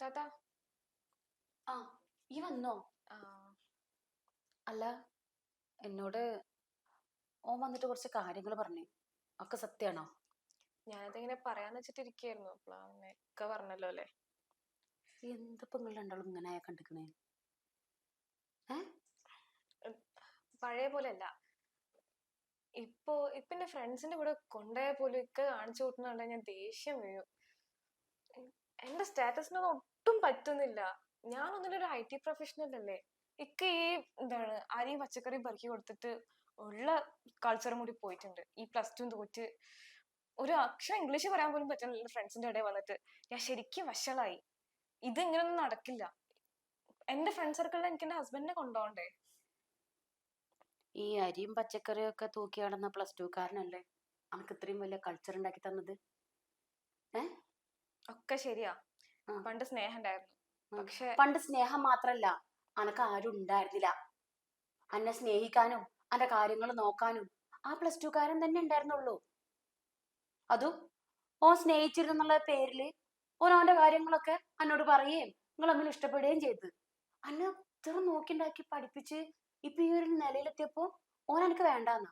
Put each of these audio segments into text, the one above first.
താത്ത ആ ഈ വന്നോ അല്ല എന്നോട് ഓൻ വന്നിട്ട് കുറച്ച് കാര്യങ്ങൾ പറഞ്ഞു. ഒക്കെ സത്യാണോ? ഞാനതിങ്ങനെ പറയാന്ന് വെച്ചിട്ടിരിക്കായിരുന്നു. അപ്പോഴാണ് ഒക്കെ പറഞ്ഞല്ലോ അല്ലേ? എന്തപ്പോ നിങ്ങൾ രണ്ടാളും ഇങ്ങനെ കണ്ടിക്കണേ? പഴയ പോലെ അല്ല. ഇപ്പോ ഇപ്പൊ എന്റെ ഫ്രണ്ട്സിന്റെ കൂടെ കൊണ്ടുപോയ പോലും ഇക്ക കാണിച്ചു കൂട്ടുന്നുണ്ട് ഞാൻ ദേഷ്യം വീഴും. എന്റെ സ്റ്റാറ്റസിനൊന്നും ഒട്ടും പറ്റുന്നില്ല. ഞാൻ ഒന്നിലൊരു ഐ ടി പ്രൊഫഷണൽ അല്ലേ? ഇക്ക ഈ എന്താണ് അരിയും പച്ചക്കറിയും പെറുക്കി കൊടുത്തിട്ട് ഉള്ള കൾച്ചറും കൂടി പോയിട്ടുണ്ട്. ഈ പ്ലസ് ടു തോറ്റ് ഒരു അക്ഷരം ഇംഗ്ലീഷ് പറയാൻ പോലും പറ്റുന്നില്ല ഫ്രണ്ട്സിന്റെ ഇടയിൽ വന്നിട്ട്. ഞാൻ ശരിക്കും വഷളായി. ഇത് ഇങ്ങനൊന്നും നടക്കില്ല. എന്റെ ഫ്രണ്ട് സർക്കിളിൽ എനിക്ക് എന്റെ ഹസ്ബൻഡിനെ കൊണ്ടുപോകണ്ടേ ഈ അരിയും പച്ചക്കറിയും ഒക്കെ തൂക്കി നടന്ന പ്ലസ് ടു കാരനല്ലേ? അനക്ക് ഇത്രയും വലിയ കൾച്ചർ ഉണ്ടാക്കി തന്നത്. ഒക്കെ ശരിയാ. ആ. പണ്ട് സ്നേഹം ഉണ്ടായിരുന്നു പക്ഷെ പണ്ട് സ്നേഹം മാത്രല്ല അനക്ക് ആരും ഉണ്ടായിരുന്നില്ല. അന്നെ സ്നേഹിക്കാനും അന്റെ കാര്യങ്ങൾ നോക്കാനും ആ പ്ലസ് ടു കാരൻ തന്നെ ഉണ്ടായിരുന്നുള്ളൂ. അതും ഓൻ സ്നേഹിച്ചിരുന്നുള്ള പേരിൽ ഓൻ അവന്റെ കാര്യങ്ങളൊക്കെ എന്നോട് പറയുകയും നിങ്ങൾ തമ്മിൽ ഇഷ്ടപ്പെടുകയും ചെയ്ത്. അന്നെ ഇത്ര നോക്കിണ്ടാക്കി പഠിപ്പിച്ച് ഇപ്പൊ ഈ ഒരു നിലയിലെത്തിയപ്പോ ഓൻ എനിക്ക് വേണ്ടെന്ന.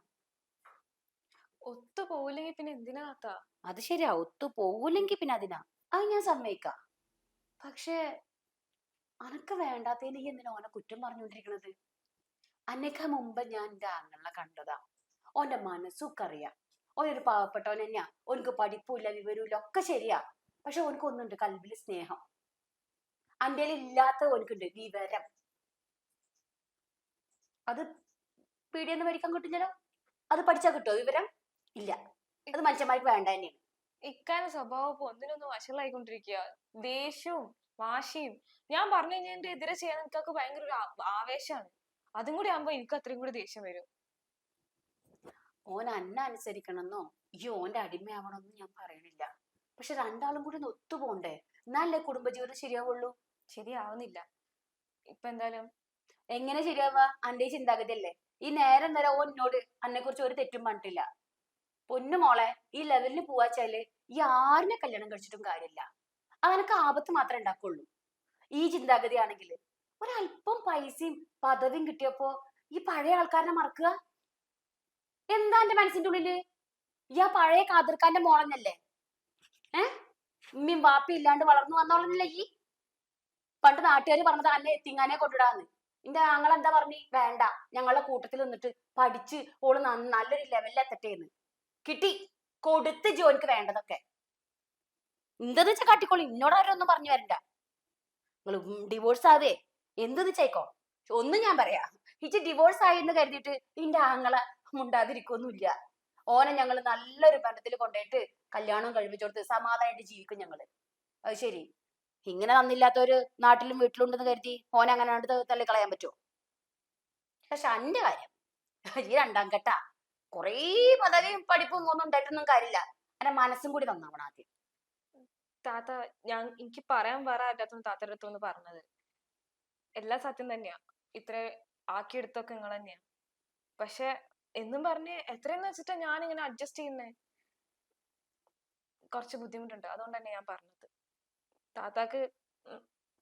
ഒത്തു പോവില്ലെങ്കിൽ പിന്നെ എന്തിനാ താത്ത അത് ശരിയാ ഒത്തു പോവില്ലെങ്കിൽ പിന്നെ അതിനാ. അത് ഞാൻ സമ്മതിക്കാം. പക്ഷേ അനക്ക് വേണ്ടാത്തതിന് ഈ എന്തിനാ ഓനെ കുറ്റം പറഞ്ഞുകൊണ്ടിരിക്കണത്? അന്നേക്കാ മുമ്പ് ഞാൻ എന്റെ ആങ്ങളെ കണ്ടതാ. ഓന്റെ മനസ്സൊക്കെ അറിയാം ഓനൊരു പാവപ്പെട്ടവൻ തന്നെയാ. ഓനക്ക് പഠിപ്പില്ല വിവരമില്ല ഒക്കെ ശരിയാ. പക്ഷെ ഓനക്ക് ഒന്നുണ്ട് കൽബിൽ സ്നേഹം. അന്റെ ഇല്ലാത്ത ഓനക്കുണ്ട് വിവരം. അത് പീടിയെന്ന് പഠിക്കാൻ കിട്ടില്ലല്ലോ അത് പഠിച്ചാ കിട്ടുമോ വിവരം? ഇല്ല. അത് മനുഷ്യന്മാർക്ക് വേണ്ട തന്നെയാണ്. ഇക്കാന്റെ സ്വഭാവം ഒന്നിനൊന്നും വഷളായിക്കൊണ്ടിരിക്കുക. ദേഷ്യവും വാശിയും. ഞാൻ പറഞ്ഞു കഴിഞ്ഞാൽ എന്റെ എതിരെ ചെയ്യാൻ എനിക്കൊക്കെ ഭയങ്കര ഒരു ആവേശമാണ് അതും കൂടി ആകുമ്പോ എനിക്ക് അത്രയും കൂടി ദേഷ്യം വരും. ഓൻ അന്ന അനുസരിക്കണമെന്നോ? ഈ ഓന്റെ അടിമയാവണമെന്നോ ഞാൻ പറയണില്ല. പക്ഷെ രണ്ടാളും കൂടി ഒന്ന് ഒത്തുപോണ്ടേ? എന്നാലേ കുടുംബജീവിതം ശരിയാവുള്ളൂ? ശരിയാവുന്നില്ല. ഇപ്പൊ എന്തായാലും എങ്ങനെ ശരിയാവാ അന്റെ ചിന്താഗതി അല്ലേ ഈ നേരം നേരം ഓൻ എന്നോട് അന്നെ കുറിച്ച് ഒരു തെറ്റും പറഞ്ഞിട്ടില്ല. പൊന്നു മോളെ ഈ ലെവലിന് പോവാച്ചാൽ ഈ ആരിനെ കല്യാണം കഴിച്ചിട്ടും കാര്യമില്ല. അവനക്ക് ആപത്ത് മാത്രമേ ഉണ്ടാക്കുള്ളൂ. ഈ ചിന്താഗതി ആണെങ്കിൽ ഒരല്പം പൈസയും പദവിയും കിട്ടിയപ്പോ ഈ പഴയ ആൾക്കാരനെ മറക്കുക? എന്താ എന്റെ മനസ്സിന്റെ ഉള്ളിൽ? ഈ ആ പഴയ കാതിർക്കാന്റെ മോളന്നല്ലേ? ഏ? ഉമ്മയും വാപ്പയും ഇല്ലാണ്ട് വളർന്നു വന്നോളന്നല്ലേ ഈ? പണ്ട് നാട്ടുകാർ പറഞ്ഞത് അന്നെ തിങ്ങാനെ കൊണ്ടിടാന്ന് എന്റെ ആങ്ങളെന്താ പറഞ്ഞു? വേണ്ട ഞങ്ങളുടെ കൂട്ടത്തിൽ നിന്നിട്ട് പഠിച്ച് ഓൾ നല്ലൊരു ലെവലിൽ എത്തട്ടേന്ന് കിട്ടി. കൊടുത്ത് ജോലിക്ക് വേണ്ടതൊക്കെ. എന്തെന്ന് വെച്ചാൽ കാട്ടിക്കോളി ഇന്നോട് ആരും ഒന്നും പറഞ്ഞു വരണ്ട. നിങ്ങൾ ഡിവോഴ്സ് ആവേ. എന്തെന്ന് വെച്ചേക്കോ ഒന്നും ഞാൻ പറയാ. ഇച്ച് ഡിവോഴ്സ് ആയി എന്ന് കരുതിയിട്ട് ഇന്റെ ആങ്ങളെ മുണ്ടാതിരിക്കൊന്നുമില്ല. ഓനെ ഞങ്ങൾ നല്ലൊരു ബന്ധത്തിൽ കൊണ്ടുപോയിട്ട് കല്യാണം കഴിപ്പിച്ചു കൊടുത്ത് സമാധാനമായിട്ട് ജീവിക്കും ഞങ്ങൾ. അത് ശരി. ഇങ്ങനെ നന്നില്ലാത്തൊരു നാട്ടിലും വീട്ടിലുണ്ടെന്ന് കരുതി ഓനെ അങ്ങനെ തള്ളിക്കളയാൻ കളയാൻ പറ്റുമോ പക്ഷെ അന്റെ കാര്യം. ഈ രണ്ടാം ഘട്ട. കൊറേ പദവിയും പഠിപ്പും ഒന്നും ഉണ്ടായിട്ടൊന്നും കാര്യമില്ല. എന്റെ മനസ്സും കൂടി നന്നാവണം ആദ്യം. താത്ത ഞാൻ എനിക്ക് പറയാൻ വേറെ ആരുടെ താത്തയുടെ അടുത്തു ഒന്ന് പറഞ്ഞത്. എല്ലാ സത്യം തന്നെയാ. ഇത്ര ആക്കിയെടുത്തൊക്കെ നിങ്ങൾ തന്നെയാ. പക്ഷെ എന്നും പറഞ്ഞ് എത്രയെന്ന് വെച്ചിട്ടാ ഞാൻ ഇങ്ങനെ അഡ്ജസ്റ്റ് ചെയ്യുന്നേ? കുറച്ച് ബുദ്ധിമുട്ടുണ്ട്. അതുകൊണ്ട് തന്നെ ഞാൻ പറഞ്ഞത്. താത്താക്ക്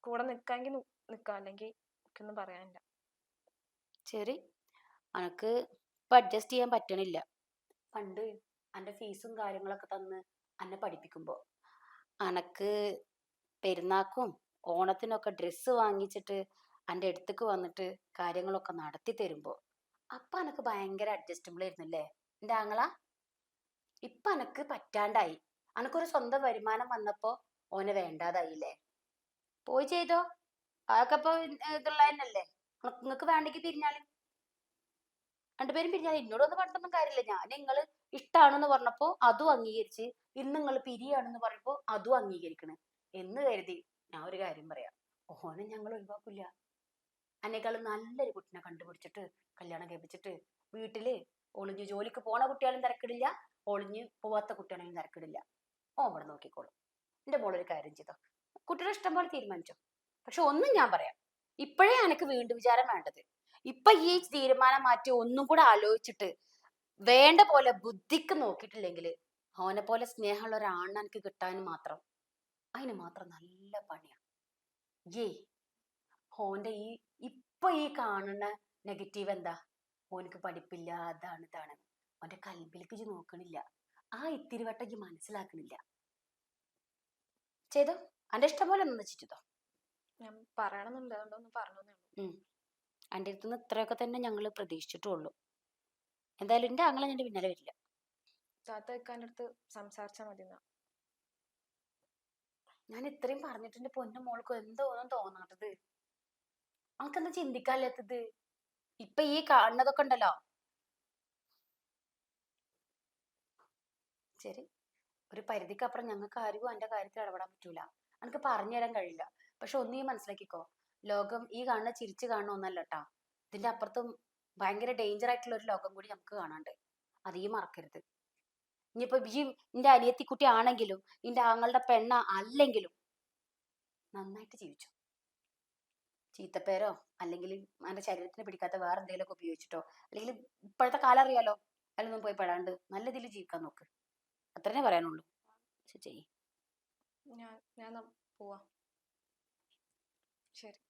കൂടെ നിൽക്കാമെങ്കിൽ നിക്കാം. അല്ലെങ്കിൽ എനിക്കൊന്നും പറയാനില്ല. ശരി. അനക്ക് ഇപ്പൊ അഡ്ജസ്റ്റ് ചെയ്യാൻ പറ്റണില്ല. പണ്ട് അന്റെ ഫീസും കാര്യങ്ങളൊക്കെ തന്ന് അന്നെ പഠിപ്പിക്കുമ്പോ അനക്ക് പെരുന്നാക്കും ഓണത്തിനൊക്കെ ഡ്രസ്സ് വാങ്ങിച്ചിട്ട് അന്റെ അടുത്തേക്ക് വന്നിട്ട് കാര്യങ്ങളൊക്കെ നടത്തി തരുമ്പോ അപ്പൊ അനക്ക് ഭയങ്കര അഡ്ജസ്റ്റബിൾ ആയിരുന്നില്ലേ? എന്റെ ആങ്ങള? ഇപ്പൊ അനക്ക് പറ്റാണ്ടായി. അനക്കൊരു സ്വന്തം വരുമാനം വന്നപ്പോ ഓനെ വേണ്ടാതായില്ലേ? പോയി ചെയ്തോ? അതൊക്കെ ഇപ്പൊ ഇതുള്ള തന്നെയല്ലേ നിങ്ങക്ക് വേണ്ടെങ്കിൽ പിരിഞ്ഞാലും രണ്ടുപേരും പിരിഞ്ഞാൽ എന്നോടൊന്നും പറഞ്ഞിട്ടൊന്നും കാര്യമില്ല. ഞാൻ നിങ്ങൾ ഇഷ്ടമാണെന്ന് പറഞ്ഞപ്പോ അതും അംഗീകരിച്ച് ഇന്ന് നിങ്ങൾ പിരിയാണെന്ന് പറഞ്ഞപ്പോ അതും അംഗീകരിക്കണ് എന്ന് കരുതി ഞാൻ ഒരു കാര്യം പറയാം. ഓനെ ഞങ്ങൾ ഒഴിവാക്കില്ല. അന്നേക്കാളും നല്ലൊരു കുട്ടിനെ കണ്ടുപിടിച്ചിട്ട് കല്യാണം കഴിപ്പിച്ചിട്ട് വീട്ടിൽ ഒളിഞ്ഞു ജോലിക്ക് പോണ കുട്ടിയാലും തിരക്കിടില്ല ഒളിഞ്ഞ് പോവാത്ത കുട്ടിയാണെങ്കിലും തിരക്കിടില്ല. ഓ അവിടെ നോക്കിക്കോളും. എന്റെ മോളൊരു കാര്യം ചെയ്തോ. കുട്ടിയുടെ ഇഷ്ടം പോലെ തീരുമാനിച്ചോ. പക്ഷെ ഒന്നും ഞാൻ പറയാം. ഇപ്പോഴേ എനിക്ക് വീണ്ടും വിചാരം വേണ്ടത്. ഇപ്പൊ ഈ തീരുമാനം മാറ്റി ഒന്നും കൂടെ ആലോചിച്ചിട്ട് വേണ്ട പോലെ ബുദ്ധിക്ക് നോക്കിയിട്ടില്ലെങ്കിൽ അവനെ പോലെ സ്നേഹമുള്ള ഒരാണിനെ എനിക്ക് കിട്ടാൻ മാത്രം അതിന് മാത്രം നല്ല പണിയാണ് ഏ ഓന്റെ ഈ ഇപ്പൊ ഈ കാണുന്ന നെഗറ്റീവ് എന്താ? ഓനക്ക് പഠിപ്പില്ല അതാണ് ഇതാണ്. ഓന്റെ കൽബിലേക്ക് ഇജ്ജ് നോക്കണില്ല. ആ ഇത്തിരി വട്ടം ഇജ്ജ് മനസ്സിലാക്കണില്ല. ചെയ്തോ? അന്റെ ഇഷ്ടം പോലെ ഒന്ന് വെച്ചിട്ടോ ഞാൻ പറയണമെന്നുണ്ട് അതുകൊണ്ടൊന്ന് പറഞ്ഞേ അന്റെ അടുത്തുനിന്ന് ഇത്രയൊക്കെ തന്നെ ഞങ്ങൾ പ്രതീക്ഷിച്ചിട്ടുള്ളൂ. എന്തായാലും എന്റെ ആങ്ങളെ എന്റെ പിന്നാലെ വരില്ല. താത്ത ഇക്കാന്റെ അടുത്ത് സംസാരിച്ചാൽ മതി ഞാൻ ഇത്രയും പറഞ്ഞിട്ട് എന്റെ പൊന്നു മോൾക്ക് എന്തോന്നും തോന്നാത്തത്. നമുക്കെന്താ ചിന്തിക്കാല്ലാത്തത് ഇപ്പൊ ഈ കാണുന്നതൊക്കെ ഉണ്ടല്ലോ. ശരി. ഒരു പരിധിക്കപ്പുറം ഞങ്ങൾക്ക് ആർക്കും എന്റെ കാര്യത്തിൽ ഇടപെടാൻ പറ്റൂല. എനിക്ക് പറഞ്ഞു തരാൻ കഴിയില്ല. പക്ഷെ ഒന്ന് മനസ്സിലാക്കിക്കോ. ലോകം ഈ കാണുന്ന ചിരിച്ചു കാണുന്ന ഒന്നല്ല കേട്ടാ ഇതിന്റെ അപ്പുറത്തും ഭയങ്കര ഡേഞ്ചർ ആയിട്ടുള്ള ഒരു ലോകം കൂടി നമുക്ക് കാണാണ്ട്. അത് ഈ മറക്കരുത്. ഇനിയിപ്പോ ഈ നിന്റെ അനിയത്തിക്കുട്ടി ആണെങ്കിലും നിന്റെ ആങ്ങളുടെ പെണ്ണ അല്ലെങ്കിലും നന്നായിട്ട് ജീവിച്ചു? ചീത്തപ്പേരോ? അല്ലെങ്കിൽ അവന്റെ ശരീരത്തിന് പിടിക്കാത്ത വേറെ എന്തെങ്കിലുമൊക്കെ ഉപയോഗിച്ചിട്ടോ? അല്ലെങ്കിൽ ഇപ്പോഴത്തെ കാലം അറിയാലോ? അതിലൊന്നും പോയി പെടാണ്ട് നല്ല രീതിയിൽ ജീവിക്കാൻ നോക്ക്. അത്രേ പറയാനുള്ളൂ. ഞാൻ ഞാൻ പോവാം. ശരി.